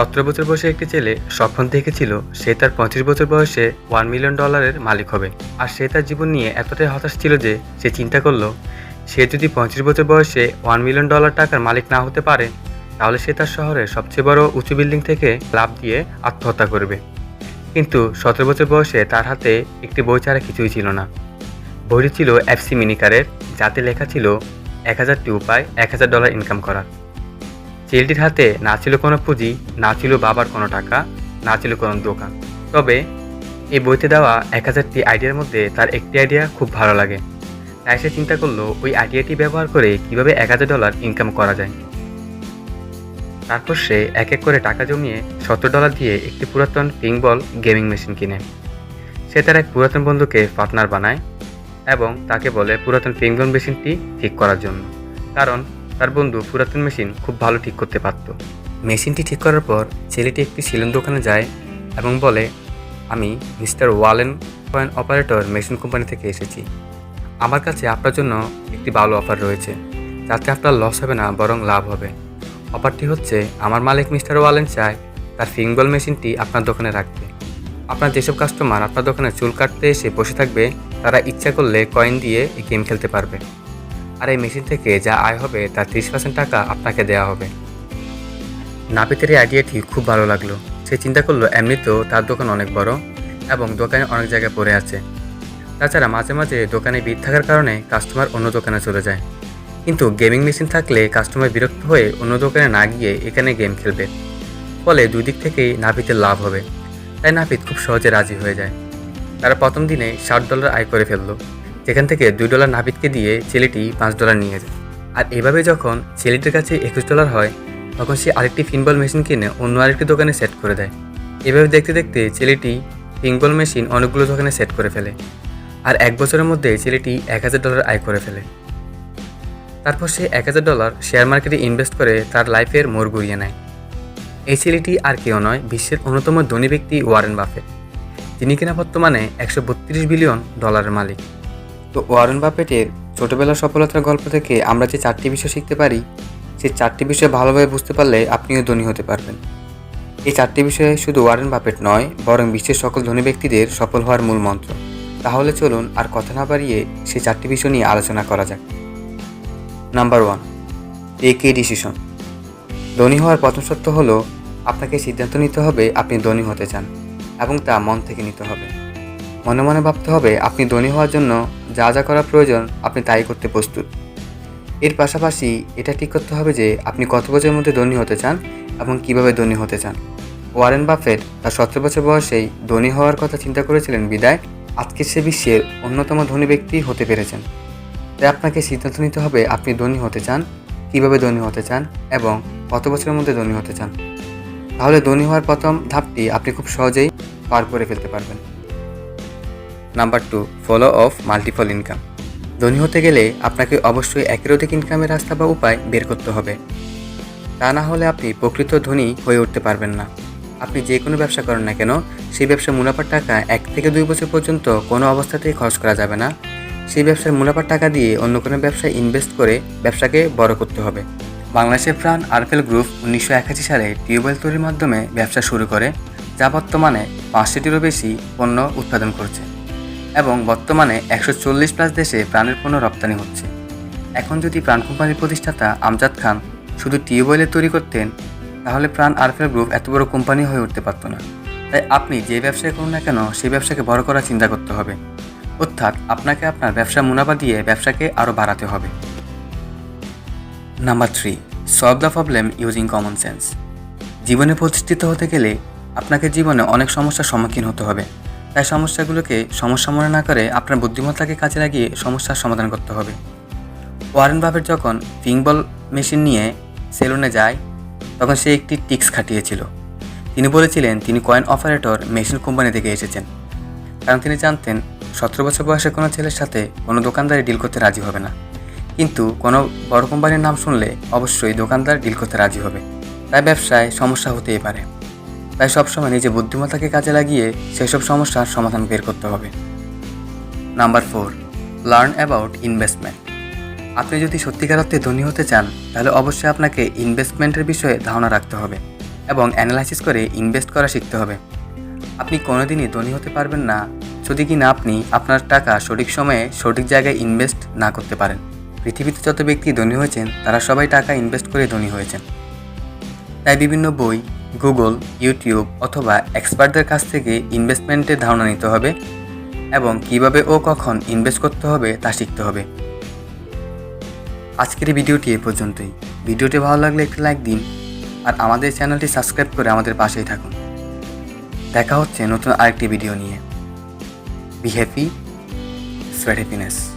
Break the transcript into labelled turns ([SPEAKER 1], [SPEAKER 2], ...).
[SPEAKER 1] সতেরো বছর বয়সে একটি ছেলে স্বপ্ন দেখেছিল সে তার পঁচিশ বছর বয়সে ওয়ান মিলিয়ন ডলারের মালিক হবে। আর সে তার জীবন নিয়ে এতটাই হতাশ ছিল যে সে চিন্তা করল, সে যদি পঁচিশ বছর বয়সে ওয়ান মিলিয়ন ডলার টাকার মালিক না হতে পারে, তাহলে সে তার শহরের সবচেয়ে বড় উঁচু বিল্ডিং থেকে লাভ দিয়ে আত্মহত্যা করবে। কিন্তু সতেরো বছর বয়সে তার হাতে একটি বই ছাড়া কিছুই ছিল না। বইটি ছিল এফসি মিনিকারের যাতে লেখা ছিল এক হাজারটি উপায় এক হাজার ডলার ইনকাম করার ছেলেটির হাতে না ছিল কোনো পুঁজি, না ছিল বাবার কোনো টাকা, না ছিল কোনো দোকান। তবে এই বইতে দেওয়া এক হাজারটি আইডিয়ার মধ্যে তার একটি আইডিয়া খুব ভালো লাগে। তাই সে চিন্তা করল, ওই আইডিয়াটি ব্যবহার করে কীভাবে এক হাজার ডলার ইনকাম করা যায়। তারপর সে এক এক করে টাকা জমিয়ে সত্তর ডলার দিয়ে একটি পুরাতন পিং বল গেমিং মেশিন কিনে। সে তার এক পুরাতন বন্ধুকে পার্টনার বানায় এবং তাকে বলে পুরাতন পিং বল মেশিনটি ঠিক করার জন্য। কারণ তার বন্ধু পুরাতন মেশিন খুব ভালো ঠিক করতে পারত। মেশিনটি ঠিক করার পর ছেলেটি একটি সেলুন দোকানে যায় এবং বলে, আমি mister Wallen coin operator machine company থেকে এসেছি। আমার কাছে আপনার জন্য একটি ভালো অফার রয়েছে। যাতে আপনার লস হবে না, বরং লাভ হবে। অফারটি হচ্ছে, আমার মালিক মিস্টার ওয়ালেন চায় তার ফিঙ্গল মেশিনটি আপনার দোকানে রাখতে। আপনার যেসব কাস্টমার আপনার দোকানে চুল কাটতে এসে বসে থাকবে, তারা ইচ্ছা করলে কয়েন দিয়ে এই গেম খেলতে পারবে। আর এই মেশিন থেকে যা আয় হবে, তার ত্রিশ পার্সেন্ট টাকা আপনাকে দেওয়া হবে। নাপিতের এই আইডিয়াটি খুব ভালো লাগল। সে চিন্তা করল, এমনিতেও তার দোকান অনেক বড় এবং দোকানে অনেক জায়গায় পড়ে আছে। তাছাড়া মাঝে মাঝে দোকানে ভিড় থাকার কারণে কাস্টমার অন্য দোকানে চলে যায়। কিন্তু গেমিং মেশিন থাকলে কাস্টমার বিরক্ত হয়ে অন্য দোকানে না গিয়ে এখানে গেম খেলবে। ফলে দুই দিক থেকেই নাপিতের লাভ হবে। তাই নাপিত খুব সহজে রাজি হয়ে যায়। তারা প্রথম দিনে ষাট ডলার আয় করে ফেলল। যেখান থেকে দুই ডলার নাপিতকে দিয়ে ছেলেটি পাঁচ ডলার নিয়ে যায়। আর এভাবে যখন ছেলেটির কাছে একুশ ডলার হয়, তখন সে আরেকটি ফিনবল মেশিন কিনে অন্য আরেকটি দোকানে সেট করে দেয়। এভাবে দেখতে দেখতে ছেলেটি ফিঙ্গল মেশিন অনেকগুলো দোকানে সেট করে ফেলে। আর এক বছরের মধ্যে ছেলেটি এক হাজার ডলার আয় করে ফেলে। তারপর সে এক হাজার ডলার শেয়ার মার্কেটে ইনভেস্ট করে তার লাইফের মোড় ঘুরিয়ে নেয়। এই ছেলেটি আর কেউ নয়, বিশ্বের অন্যতম ধনী ব্যক্তি ওয়ারেন বাফেট তিনি কিনা বর্তমানে একশো বত্রিশ বিলিয়ন ডলারের মালিক। তো ওয়ারেন বাফেটের ছোটবেলার সফলতার গল্প থেকে আমরা যে চারটি বিষয় শিখতে পারি সেই চারটি বিষয় ভালোভাবে বুঝতে পারলে আপনিও ধনী হতে পারবেন। এই চারটি বিষয়ে শুধু ওয়ারেন বাফেট নয়, বরং বিশ্বের সকল ধনী ব্যক্তিদের সফল হওয়ার মূল মন্ত্র। তাহলে চলুন আর কথা না বাড়িয়ে সেই চারটি বিষয় নিয়ে আলোচনা করা যাক। Number one take a decision. ধনী হওয়ার প্রথম সত্য হলো, আপনাকে সিদ্ধান্ত নিতে হবে আপনি ধনী হতে চান, এবং তা মন থেকে নিতে হবে। মনে মনে ভাবতে হবে, আপনি ধনী হওয়ার জন্য যা যা করা প্রয়োজন আপনি তাই করতে প্রস্তুত। এর পাশাপাশি এটা ঠিক করতে হবে যে আপনি কত বছরের মধ্যে ধনী হতে চান এবং কীভাবে ধনী হতে চান। ওয়ারেন বাফেট তার সতেরো বছর বয়সেই ধনী হওয়ার কথা চিন্তা করেছিলেন বিদায়। আজকে সে বিশ্বের অন্যতম ধনী ব্যক্তি হতে পেরেছেন। তাই আপনাকে সিদ্ধান্ত নিতে হবে আপনি ধনী হতে চান, কীভাবে ধনী হতে চান এবং কত বছরের মধ্যে ধনী হতে চান। তাহলে ধনী হওয়ার প্রথম ধাপটি আপনি খুব সহজেই পার করে ফেলতে পারবেন। Number two follow of multiple income ধনী হতে গেলে আপনাকে অবশ্যই একের অধিক ইনকামের রাস্তা বা উপায় বের করতে হবে। তা না হলে আপনি প্রকৃত ধনী হয়ে উঠতে পারবেন না। আপনি যে কোনো ব্যবসা করেন না কেন, সেই ব্যবসার মুনাফার টাকা এক থেকে দুই বছর পর্যন্ত কোনো অবস্থাতেই খরচ করা যাবে না। সেই ব্যবসার মুনাফার টাকা দিয়ে অন্য কোনো ব্যবসায় ইনভেস্ট করে ব্যবসাকে বড় করতে হবে। বাংলাদেশের প্রাণ আরফেল গ্রুপ উনিশশো একাশি সালে টিউবওয়েল তৈরির মাধ্যমে ব্যবসা শুরু করে, যা বর্তমানে পাঁচশোটিরও বেশি পণ্য উৎপাদন করছে। এবং বর্তমানে একশো চল্লিশ প্লাস দেশে প্রাণের পণ্য রপ্তানি হচ্ছে। এখন যদি প্রাণ কোম্পানির প্রতিষ্ঠাতা আমজাদ খান শুধু টিউবওয়েলের তৈরি করতেন, তাহলে প্রাণ আরফেল গ্রুপ এত বড় কোম্পানি হয়ে উঠতে পারতো না। তাই আপনি যে ব্যবসায় করুন না কেন, সেই ব্যবসাকে বড় করার চিন্তা করতে হবে। অর্থাৎ আপনাকে আপনার ব্যবসা মুনাফা দিয়ে ব্যবসাকে আরও বাড়াতে হবে। Number three, solve the problem using common sense. জীবনে প্রতিষ্ঠিত হতে গেলে আপনাকে জীবনে অনেক সমস্যার সম্মুখীন হতে হবে। তাই সমস্যাগুলোকে সমস্যা মনে না করে আপনার বুদ্ধিমত্তাকে কাজে লাগিয়ে সমস্যার সমাধান করতে হবে। ওয়ারেন বাফেট যখন ফিংবল মেশিন নিয়ে সেলুনে যায়, তখন সে একটি টিক্স খাটিয়েছিল। তিনি বলেছিলেন, তিনি কয়েন অপারেটর মেশিন কোম্পানি থেকে এসেছেন। কারণ তিনি জানতেন, সতেরো বছর বয়সে কোনো ছেলের সাথে কোনো দোকানদারি ডিল করতে রাজি হবে না। কিন্তু কোনো বড় কোম্পানির নাম শুনলে অবশ্যই দোকানদার ডিল করতে রাজি হবে। তাই ব্যবসায় সমস্যা হতেই পারে। তাই সবসময় নিজের বুদ্ধিমত্তাকে কাজে লাগিয়ে সেসব সমস্যার সমাধান বের করতে হবে। Number four, learn about investment. আপনি যদি সত্যিকার অর্থে ধনী হতে চান, তাহলে অবশ্যই আপনাকে ইনভেস্টমেন্টের বিষয়ে ধারণা রাখতে হবে এবং অ্যানালাইসিস করে ইনভেস্ট করা শিখতে হবে। আপনি কোনোদিনই ধনী হতে পারবেন না, যদি কি না আপনি আপনার টাকা সঠিক সময়ে সঠিক জায়গায় ইনভেস্ট না করতে পারেন। পৃথিবীতে যত ব্যক্তি ধনী হয়েছেন, তারা সবাই টাকা ইনভেস্ট করে ধনী হয়েছেন। তাই বিভিন্ন বই গুগল, ইউটিউব অথবা এক্সপার্টদের কাছ থেকে ইনভেস্টমেন্টের ধারণা নিতে হবে এবং কীভাবে ও কখন ইনভেস্ট করতে হবে তা শিখতে হবে। আজকের ভিডিওটি এ পর্যন্তই। ভিডিওটি ভালো লাগলে একটি লাইক দিন আর আমাদের চ্যানেলটি সাবস্ক্রাইব করে আমাদের পাশেই থাকুন। দেখা হচ্ছে নতুন আরেকটি ভিডিও নিয়ে। Be happy spread happiness